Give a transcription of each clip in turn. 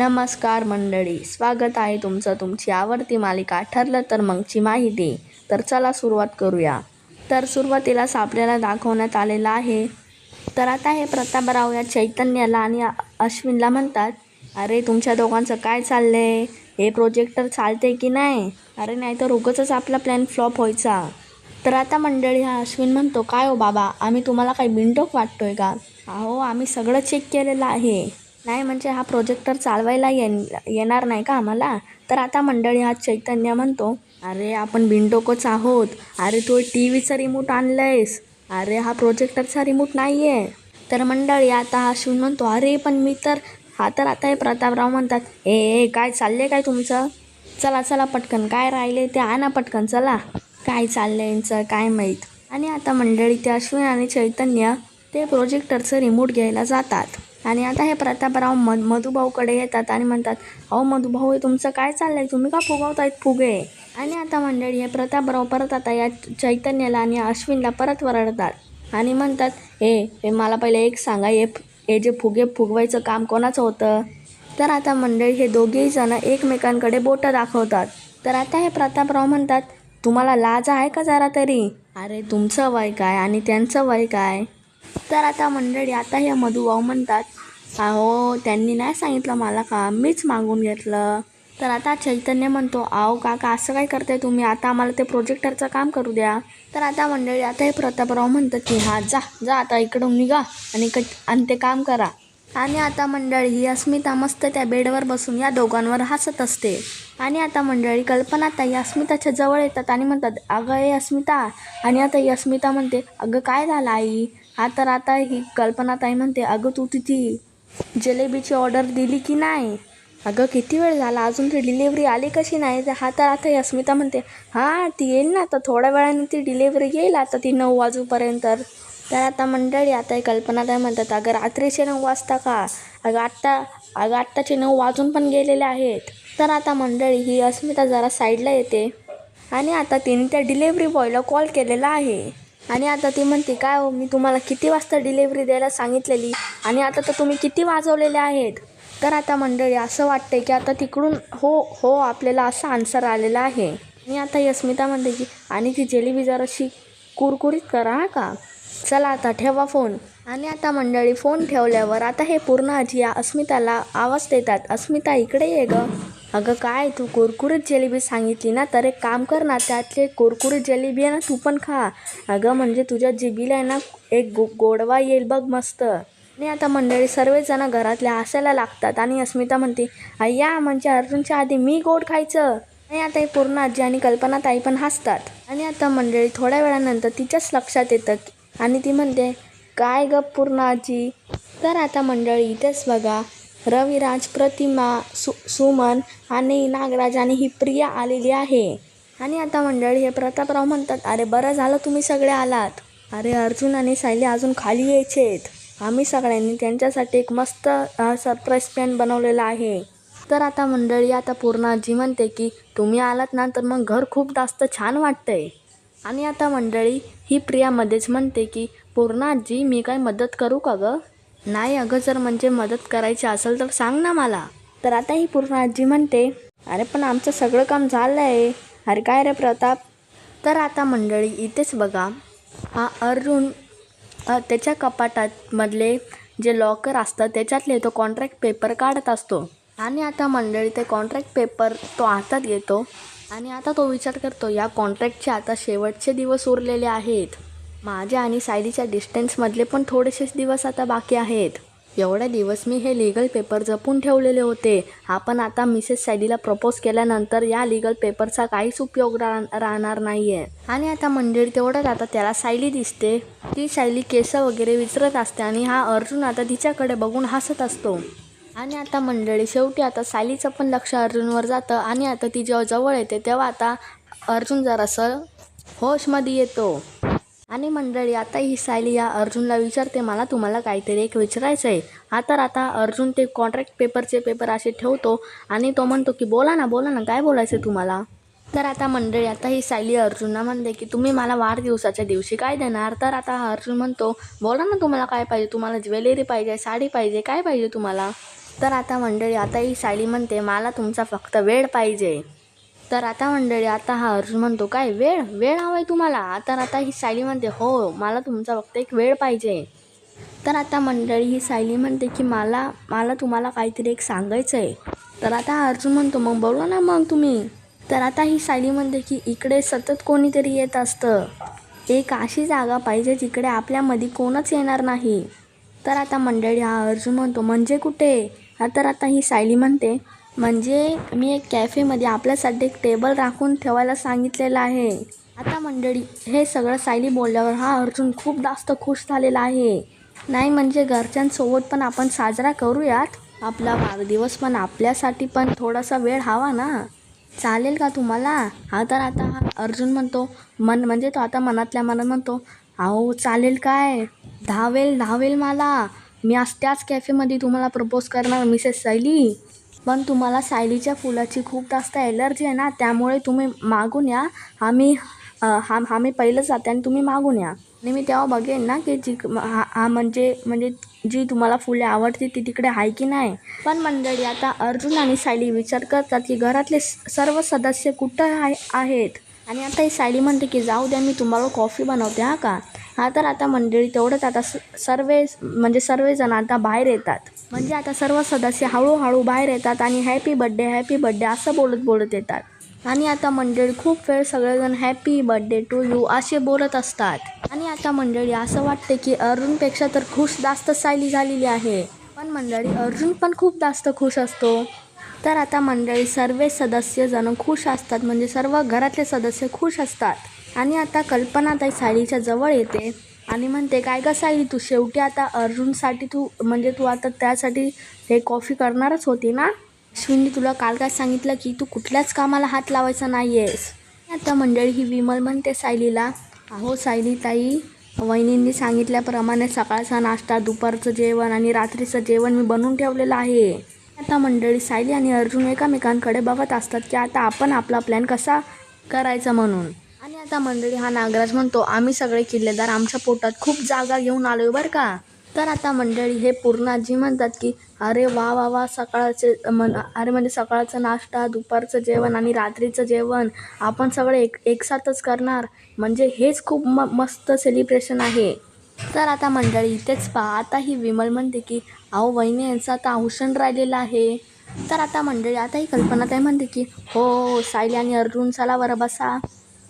नमस्कार मंडळी स्वागत आहे तुमचं तुमची आवडती मालिका. ठरलं तर मगची माहिती. तर चला सुरुवात करूया. तर सुरुवातीलाच आपल्याला दाखवण्यात आलेलं आहे. तर आता हे प्रतापराव या चैतन्याला आणि अश्विनला म्हणतात अरे तुमच्या दोघांचं काय चाललंय? हे प्रोजेक्टर चालते की नाही? अरे नाही तर उगाचच आपला प्लॅन फ्लॉप व्हायचा. तर आता मंडळी हा अश्विन म्हणतो काय हो बाबा आम्ही तुम्हाला काही बिनटोक वाटतोय का? अहो आम्ही सगळं चेक केलेलं आहे. नाही म्हणजे हा प्रोजेक्टर चालवायला ये येणार नाही का आम्हाला? तर आता मंडळी हा चैतन्य म्हणतो अरे आपण बिनटोकच आहोत. अरे तू टी व्हीचा रिमोट आणलंयस. अरे हा प्रोजेक्टरचा रिमोट नाही आहे तर मंडळी आता हा अश्विन म्हणतो अरे पण मी तर हा तर आता हे प्रतापराव म्हणतात ए ए काय चाललंय काय तुमचं? चला चला पटकन काय राहिले ते आणा पटकन चला. काय चाललंय यांचं काय माहीत? आणि आता मंडळी ते अश्विन आणि चैतन्य ते प्रोजेक्टरचं रिमोट घ्यायला जातात. आणि आता हे प्रतापराव म मधुभाऊकडे येतात आणि म्हणतात अहो मधुभाऊ हे तुमचं काय चाललं आहे तुम्ही का फुगवतायत फुगे? आणि आता मंडळी हे प्रतापराव परत आता या चैतन्याला आणि अश्विनला परत वरडतात आणि म्हणतात हे हे मला पहिले एक सांगा हे हे जे फुगे फुगवायचं काम कोणाचं होतं? तर आता मंडळी हे दोघेही जण एकमेकांकडे बोटं दाखवतात. तर आता हे प्रतापराव म्हणतात तुम्हाला लाज आहे का जरा तरी? अरे तुमचं वय काय आणि त्यांचं वय काय? तर आता मंडळी आता हे मधुभाऊ म्हणतात अहो त्यांनी नाही सांगितलं मला का? मीच मागून घेतलं. तर आता चैतन्य म्हणतो आहो काका असं काय करताय तुम्ही? आता आम्हाला ते प्रोजेक्टरचं काम करू द्या. तर आता मंडळी आता हे प्रतापराव म्हणतात की हा जा जा आता इकडून निघा आणि क आणि ते काम करा. आणि आता मंडळी ही अस्मिता मस्त त्या बेडवर बसून या दोघांवर हसत असते. आणि आता मंडळी कल्पना ताई अस्मिताच्या जवळ येतात आणि म्हणतात अगं ए अस्मिता. आणि आता ही अस्मिता म्हणते अगं काय झालं आई? हा तर आता ही कल्पना ताई म्हणते अगं तू तिथी जलेबीची ऑर्डर दिली की नाही? अगं किती वेळ झाला? अजून ती डिलेवरी आली कशी नाही? तर हा तर आता ही अस्मिता म्हणते हां ती येईल ना? आता थोड्या वेळाने ती डिलेवरी येईल आता ती नऊ वाजूपर्यंत. तर आता मंडळी आता ही कल्पना काय म्हणतात अगं रात्रीचे नऊ वाजता का? अगं आत्ता अगं आत्ताचे नऊ वाजून पण गेलेले आहेत. तर आता मंडळी ही अस्मिता जरा साईडला येते. आणि आता तिने त्या डिलेवरी बॉयला कॉल केलेला आहे. आणि आता ती म्हणते काय हो मी तुम्हाला किती वाजता डिलेवरी द्यायला सांगितलेली? आणि आता तर तुम्ही किती वाजवलेले आहेत? तर आता मंडळी असं वाटतंय की आता तिकडून हो हो आपल्याला असा आन्सर आलेला आहे. आणि आता यस्मिता म्हणते की आणि ती जिलेबी जराशी कुरकुरीत करा हा का? चला आता ठेवा फोन आणि आता मंडळी फोन ठेवल्यावर आता हे पूर्ण आजी अस्मिताला आवाज देतात अस्मिता इकडे ये गं. अगं काय तू कुरकुरीत जिलेबी सांगितली ना तर एक काम कर ना त्यातले कुरकुरीत जिलेबी आहे ना तू पण खा. अगं म्हणजे तुझ्या जिबीला आहे ना एक गो गोडवा येईल बघ मस्त. आणि आता मंडळी सर्वजण घरातले हसायला लागतात आणि अस्मिता म्हणते अय्या म्हणजे अर्जुनच्या आधी मी गोड खायचं. आणि आता पूर्ण आजी आणि कल्पना ताई पण हसतात. आणि आता मंडळी थोड्या वेळानंतर तिच्याच लक्षात येतं की- आणि ती म्हणते काय गप पूर्ण आजी? तर आता मंडळी इथेच बघा. रविराज प्रतिमा सु सुमन आणि नागराज आणि ही प्रिया आलेली आहे. आणि आता मंडळी हे प्रतापराव म्हणतात अरे बरं झालं तुम्ही सगळे आलात. अरे अर्जुन आणि सायली अजून खाली यायचे आहेत आम्ही सगळ्यांनी त्यांच्यासाठी एक मस्त सरप्राईज प्लॅन बनवलेला आहे. तर आता मंडळी आता पूर्णा आजी म्हणते की तुम्ही आलात ना तर मग घर खूप जास्त छान वाटतंय. आणि आता मंडळी ही प्रियामध्येच म्हणते की पूर्ण आजी मी काय मदत करू का गं? नाही अगं जर म्हणजे मदत करायची असेल तर सांग ना मला. तर आता ही पूर्ण आजी म्हणते अरे पण आमचं सगळं काम झालं आहे अरे काय रे प्रताप? तर आता मंडळी इथेच बघा. हा अर्जुन अ, त्याच्या कपाटात मधले जे लॉकर असतं त्याच्यातले तो कॉन्ट्रॅक्ट पेपर काढत असतो. आणि आता मंडळी ते कॉन्ट्रॅक्ट पेपर तो हातात घेतो. आणि आता तो विचार करतो या कॉन्ट्रॅक्टचे आता शेवटचे दिवस उरलेले आहेत. माझ्या आणि सायलीच्या डिस्टन्समधले पण थोडेसेच दिवस आता बाकी आहेत. एवढे दिवस मी हे लिगल पेपर जपून ठेवलेले होते. आपण आता मिसेस सायलीला प्रपोज केल्यानंतर या लिगल पेपरचा काहीच उपयोग रा राहणार नाही आहे आणि आता मंदिर तेवढंच आता त्याला सायली दिसते. ती सायली केस वगैरे विचरत असते आणि हा अर्जुन आता तिच्याकडे बघून हसत असतो. आणि आता मंडळी शेवटी आता सायलीचं पण लक्ष अर्जुनवर जातं आणि आता ती जेव्हा जवळ येते तेव्हा आता अर्जुन जरासं होशमध्ये येतो. आणि मंडळी आता ही सायली या अर्जुनला विचारते मला तुम्हाला काहीतरी एक विचारायचं आहे हा तर आता अर्जुन ते कॉन्ट्रॅक्ट पेपरचे पेपर असे ठेवतो आणि तो म्हणतो की बोला ना बोला ना काय बोलायचं आहे तुम्हाला? तर आता मंडळी आता ही सायली अर्जुनला म्हणते की तुम्ही मला वाढदिवसाच्या दिवशी काय देणार? तर आता अर्जुन म्हणतो बोला ना तुम्हाला काय पाहिजे? तुम्हाला ज्वेलरी पाहिजे साडी पाहिजे काय पाहिजे तुम्हाला? तर आता मंडळी आता ही सायली म्हणते मला तुमचा फक्त वेळ पाहिजे. तर आता मंडळी आता हा अर्जुन म्हणतो काय वेळ? वेळ हवा आहे तुम्हाला? तर आता ही सायली म्हणते हो मला तुमचा फक्त एक वेळ पाहिजे. तर आता मंडळी ही सायली म्हणते की मला मला तुम्हाला काहीतरी एक सांगायचं आहे तर आता हा अर्जुन म्हणतो मग बोलू ना मग तुम्ही. तर आता ही सायली म्हणते की इकडे सतत कोणीतरी येत असतं. एक अशी जागा पाहिजे जिकडे आपल्यामध्ये कोणच येणार नाही. तर आता मंडळी हा अर्जुन म्हणतो म्हणजे कुठे? तर आता ही सायली म्हणते म्हणजे मी एक कॅफेमध्ये आपल्यासाठी एक टेबल राखून ठेवायला सांगितलेलं आहे. आता मंडळी हे सगळं सायली बोलल्यावर हा अर्जुन खूप जास्त खुश झालेला आहे. नाही म्हणजे घरच्यांसोबत पण आपण साजरा करूयात. आपला वाढदिवस पण आपल्यासाठी पण थोडासा वेळ हवा ना. चालेल का तुम्हाला? हा तर आता हा अर्जुन म्हणतो मन म्हणजे तो आता मनातल्या मनात म्हणतो अहो चालेल काय? धावेल धावेल मला. मी आज त्याच कॅफेमध्ये तुम्हाला प्रपोज करणार मिसेस सैली पण तुम्हाला सायलीच्या फुलाची खूप जास्त ॲलर्जी आहे ना त्यामुळे तुम्ही मागून या. आम्ही हा आम्ही पहिलं जाते आणि तुम्ही मागून या. आणि मी तेव्हा बघेन ना की जी हा हा म्हणजे म्हणजे जी तुम्हाला फुले आवडते ती तिकडे आहे की नाही. पण मंडळी आता अर्जुन आणि सायली विचार करतात की घरातले स- सर्व सदस्य कुठं आहे आहेत? आणि आता ही सायली म्हणते की जाऊ द्या मी तुम्हाला कॉफी बनवते हा का? हा तर आता मंडळी तेवढंच आता स म्हणजे सर्वजण आता बाहेर येतात. म्हणजे आता सर्व सदस्य हळूहळू बाहेर येतात आणि हॅपी बड्डे हॅपी बड्डे असं बोलत बोलत येतात. आणि आता मंडळी खूप वेळ सगळेजण हॅपी बड्डे टू यू असे बोलत असतात. आणि आता मंडळी असं वाटते की अरुणपेक्षा तर खुश जास्त सायली झालेली आहे. पण मंडळी अर्जुन पण खूप जास्त खुश असतो. तर आता मंडळी सर्व सदस्यजण खुश असतात. म्हणजे सर्व घरातले सदस्य खुश असतात. आणि आता कल्पना ताई सायलीच्या जवळ येते. आणि म्हणते काय का सायली तू? शेवटी आता अर्जुनसाठी तू म्हणजे तू आता त्यासाठी हे कॉफी करणारच होती ना? अश्विनी तुला काल काय सांगितलं की तू कुठल्याच कामाला हात लावायचा नाही आहेस आता मंडळी ही विमल म्हणते सायलीला अहो सायली ताई वहिनींनी सांगितल्याप्रमाणे सकाळचा नाश्ता दुपारचं जेवण आणि रात्रीचं जेवण मी बनवून ठेवलेलं आहे. आता मंडळी सायली आणि अर्जुन एकामेकांकडे बघत असतात की आता आपण आपला प्लॅन कसा करायचा म्हणून. आता मंडळी हा नागराज म्हणतो आम्ही सगळे किल्लेदार आमच्या पोटात खूप जागा घेऊन आलोय बरं का? तर आता मंडळी हे पूर्ण आजी म्हणतात की अरे वा वा वा सकाळचे मन अरे म्हणजे सकाळचा नाश्ता दुपारचं जेवण आणि रात्रीचं जेवण आपण सगळे एक एकसाथच करणार. म्हणजे हेच खूप म मस्त सेलिब्रेशन आहे. तर आता मंडळी इथेच पहा आता ही विमल म्हणते की अहो वहिनी यांचं आता औषण राहिलेलं आहे. तर आता मंडळी आता ही कल्पना काय म्हणते की हो हो, सायली आणि अर्जुन चला बरं बसा.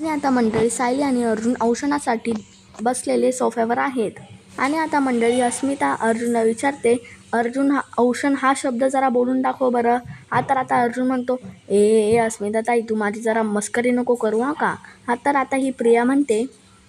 आणि आता मंडळी सायली आणि अर्जुन औषणासाठी बसलेले सोफ्यावर आहेत. आणि आता मंडळी अस्मिता अर्जुनला विचारते अर्जुन हा औषण हा शब्द जरा बोलून दाखव बरं. हा तर आता अर्जुन म्हणतो ए ए अस्मिता ताई तू माझी जरा मस्करी नको करू हा का? हा तर आता ही प्रिया म्हणते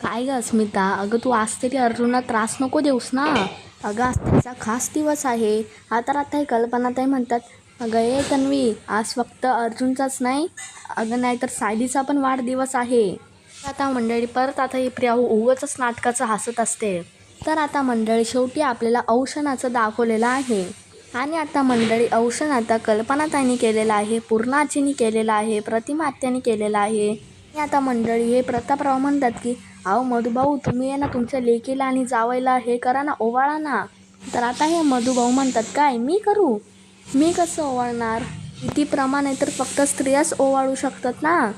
काय ग अस्मिता अगं तू आज तरी अर्जुनला त्रास नको देऊस ना. अगं आज त्याचा खास दिवस आहे. हा तर आता ही कल्पना ताई म्हणतात अगं ए तन्वी आज फक्त अर्जुनचाच नाही अगं नाही तर सायलीचा पण वाढदिवस आहे. आता मंडळी परत आता ही प्रिया उगाचच नाटकाचं हसत असते. तर आता मंडळी शेवटी आपल्याला औषणाचं दाखवलेलं आहे. आणि आता मंडळी औषण आता कल्पनाताईंनी केलेलं आहे पूर्णाजींनी केलेलं आहे प्रतिमात्यानी केलेलं आहे. आणि आता मंडळी हे प्रतापराव म्हणतात की अहो मधुभाऊ तुम्ही आहे ना तुमच्या लेकीला आणि जावायला हे करा ना ओवाळा ना. तर आता हे मधुभाऊ म्हणतात काय मी करू? मी कसं ओवाळणार? किती प्रमाण आहे तर फक्त स्त्रियाच ओवाळू शकतात ना?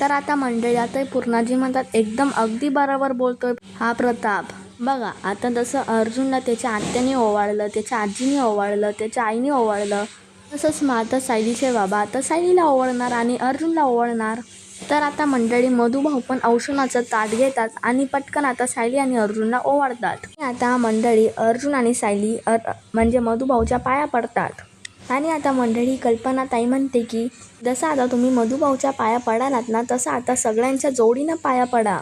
तर आता मंडळी आता पूर्णाजी म्हणतात एकदम अगदी बरोबर बोलतोय हा प्रताप. बघा आता जसं अर्जुनला त्याच्या आत्याने ओवाळलं त्याच्या आजीने ओवाळलं त्याच्या आईने ओवाळलं तसंच मग आता सायलीचे बाबा आता सायलीला ओवाळणार आणि अर्जुनला ओवाळणार. तर आता मंडळी मधुभाऊ पण औषणाचं ताट घेतात आणि पटकन आता सायली आणि अर्जुनला ओवाळतात. आता मंडळी अर्जुन आणि सायली अर म्हणजे मधुभाऊच्या पाया पडतात. आणि आता मंडळी कल्पना ताई म्हणते की जसं आता तुम्ही मधुभाऊच्या पाया पडालात ना तसं आता सगळ्यांच्या जोडीनं पाया पडा.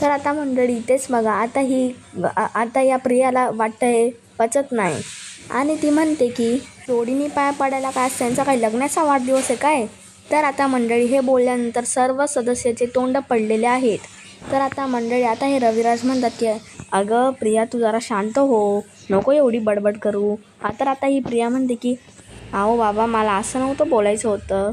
तर आता मंडळी तेच बघा आता ही आता या प्रियाला वाटतं हे पचत नाही. आणि ती म्हणते की जोडीने पाया पडायला काय त्यांचा काही लग्नाचा वाढदिवस आहे काय? तर आता मंडळी हे बोलल्यानंतर सर्व सदस्याचे तोंड पडलेले आहेत. तर आता मंडळी आता हे रविराज म्हणतात की अगं प्रिया तू जरा शांत हो. नको एवढी बडबड करू. हा तर आता ही प्रिया म्हणते की अहो बाबा मला असं नव्हतं बोलायचं होतं.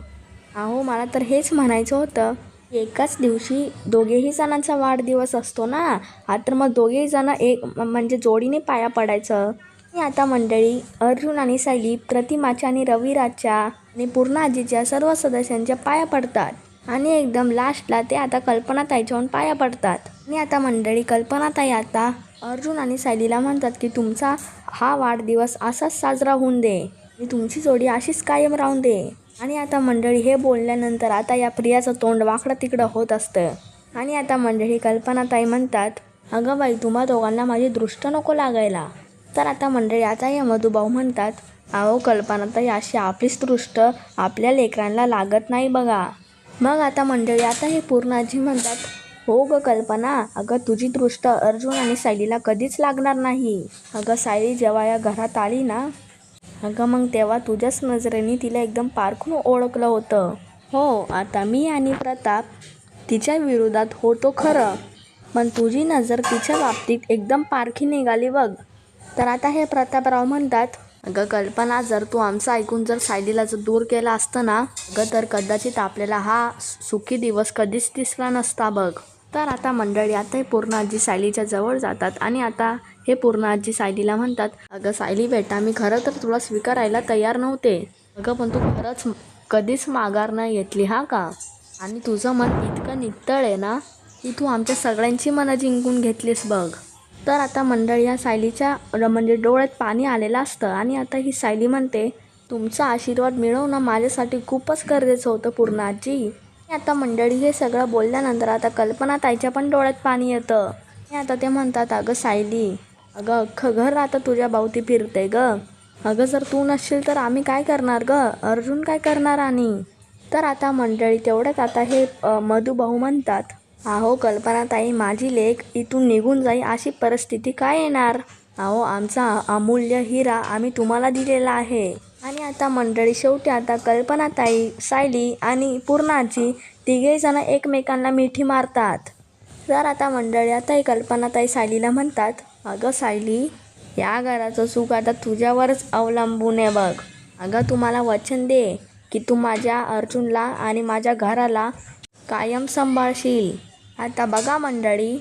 अहो मला तर हेच म्हणायचं होतं. एकाच दिवशी दोघेही जणांचा वाढदिवस असतो ना? हा तर मग दोघेही जण एक म्हणजे जोडीने पाया पडायचं. आणि आता मंडळी अर्जुन आणि सायली प्रतिमाच्या आणि रविराजच्या आणि पूर्ण आजीच्या सर्व सदस्यांच्या पाया पडतात. आणि एकदम लास्टला ते आता कल्पनाताईच्याहून पाया पडतात. आणि आता मंडळी कल्पनाताई आता अर्जुन आणि सायलीला म्हणतात की तुमचा हा वाढदिवस असाच साजरा होऊन दे. आणि तुमची जोडी अशीच कायम राहून दे. आणि आता मंडळी हे बोलल्यानंतर आता या प्रियाचं तोंड वाकडं तिकडं होत असतं. आणि आता मंडळी कल्पनाताई म्हणतात अगं बाई तुम्हा दोघांना माझी दृष्ट नको लागायला. तर आता मंडळी आता हे मधुभाऊ म्हणतात अहो कल्पनाताई अशी आपलीच दृष्ट आपल्या लेकरांना लागत नाही बघा. मग आता मंडळी आता हे पूर्णाजी म्हणतात हो ग कल्पना अगं तुझी दृष्ट अर्जुन आणि सायलीला कधीच लागणार नाही. अगं सायली जेव्हा या घरात आली ना अगं मग तेव्हा तुझ्याच नजरेने तिला एकदम पारखून ओळखलं होतं. हो आता मी आणि प्रताप तिच्या विरोधात होतो खरं. पण तुझी नजर तिच्या बाबतीत एकदम पारखी निघाली बघ. तर आता हे प्रतापराव म्हणतात अगं कल्पना जर तू आमचं ऐकून जर सायलीला जर दूर केला असतं ना अगं तर कदाचित आपल्याला हा सुखी दिवस कधीच दिसला नसता बघ. तर आता मंडळी आता हे पूर्ण आजी सायलीच्या जवळ जातात आणि आता हे पूर्ण आजी सायलीला म्हणतात अगं सायली बेटा मी खरं तर तुला स्वीकारायला तयार नव्हते. अगं पण तू खरंच कधीच माघार नाही घेतली हा का? आणि तुझं मन इतकं नितळ आहे ना की तू आमच्या सगळ्यांची मनं जिंकून घेतलीस बघ. तर आता मंडळी या सायलीच्या म्हणजे डोळ्यात पाणी आलेलं असतं आणि आता ही सायली म्हणते तुमचा आशीर्वाद मिळवणं माझ्यासाठी खूपच गरजेचं होतं पूर्ण आजी. आता मंडळी हे सगळं बोलल्यानंतर आता कल्पना ताईच्या पण डोळ्यात पाणी येतं. आणि आता ते म्हणतात अगं सायली अगं अख्खं घर आता तुझ्या भावती फिरते ग. अगं जर तू नसशील तर आम्ही काय करणार ग? अर्जुन काय करणार आणि? तर आता मंडळी तेवढ्यात आता हे मधुभाऊ म्हणतात अहो कल्पनाताई माझी लेख इथून निघून जाई अशी परिस्थिती काय येणार? अहो आमचा अमूल्य हिरा आम्ही तुम्हाला दिलेला आहे. आणि आता मंडळी शेवटी आता कल्पनाताई सायली आणि पूर्णाजी तिघेजणं एकमेकांना मिठी मारतात. तर आता मंडळी आताही कल्पनाताई सायलीला म्हणतात अगं सायली या घराचं सुख आता तुझ्यावरच अवलंबून आहे बघ. अगं तुम्हाला वचन दे की तू माझ्या अर्जुनला आणि माझ्या घराला कायम सांभाळशील. आता बघा मंडळी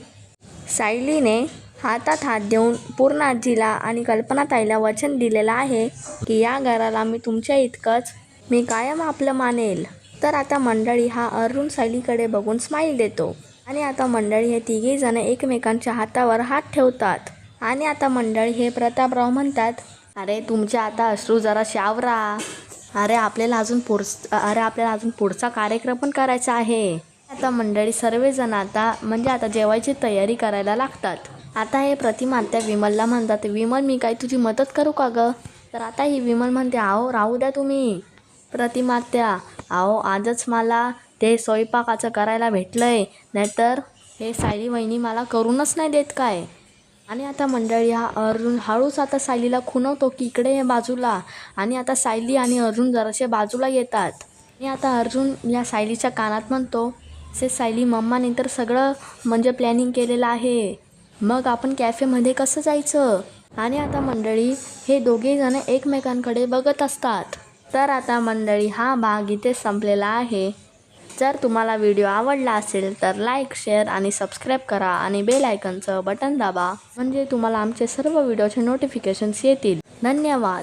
सायलीने हातात हात देऊन पूर्ण आजीला आणि कल्पनाताईला वचन दिलेलं आहे की या घराला मी तुमच्या इतकंच मी कायम आपलं मानेल. तर आता मंडळी हा अरुण सायलीकडे बघून स्माईल देतो. आणि आता मंडळी हे तिघे जण एकमेकांच्या हातावर हात ठेवतात. आणि आता मंडळी हे प्रतापराव म्हणतात अरे तुमचे आता अश्रू जरा शावरा अरे आपल्याला अजून पुढ अरे आपल्याला अजून पुढचा कार्यक्रम पण करायचा आहे. आता मंडळी सर्वजण आता म्हणजे आता जेवायची तयारी करायला लागतात. आता हे प्रतिमा त्या विमलला म्हणतात विमल मी काय तुझी मदत करू का गं? तर आता ही विमल म्हणते आहो राहू द्या तुम्ही. प्रतिमात्या आहो आजच मला ते स्वयंपाकाचं करायला भेटलंय नाहीतर हे सायली वहिनी मला करूनच नाही देत काय? आणि आता मंडळी हा अर्जुन हळूच आता सायलीला खुणवतो की इकडे हे बाजूला. आणि आता सायली आणि अर्जुन जरासे बाजूला येतात. आणि आता अर्जुन या सायलीच्या कानात म्हणतो से सायली मम्माने तर सगळं म्हणजे प्लॅनिंग केलेलं आहे. मग आपण कॅफेमध्ये कसं जायचं? आणि आता मंडळी हे दोघेजण एकमेकांकडे बघत असतात. तर आता मंडळी हा भाग इथे संपलेला आहे. जर तुम्हाला व्हिडिओ आवडला असेल तर लाईक शेअर आणि सबस्क्राईब करा आणि बेल आयकनचं बटन दाबा. म्हणजे तुम्हाला आमचे सर्व व्हिडिओचे नोटिफिकेशन्स येतील. धन्यवाद.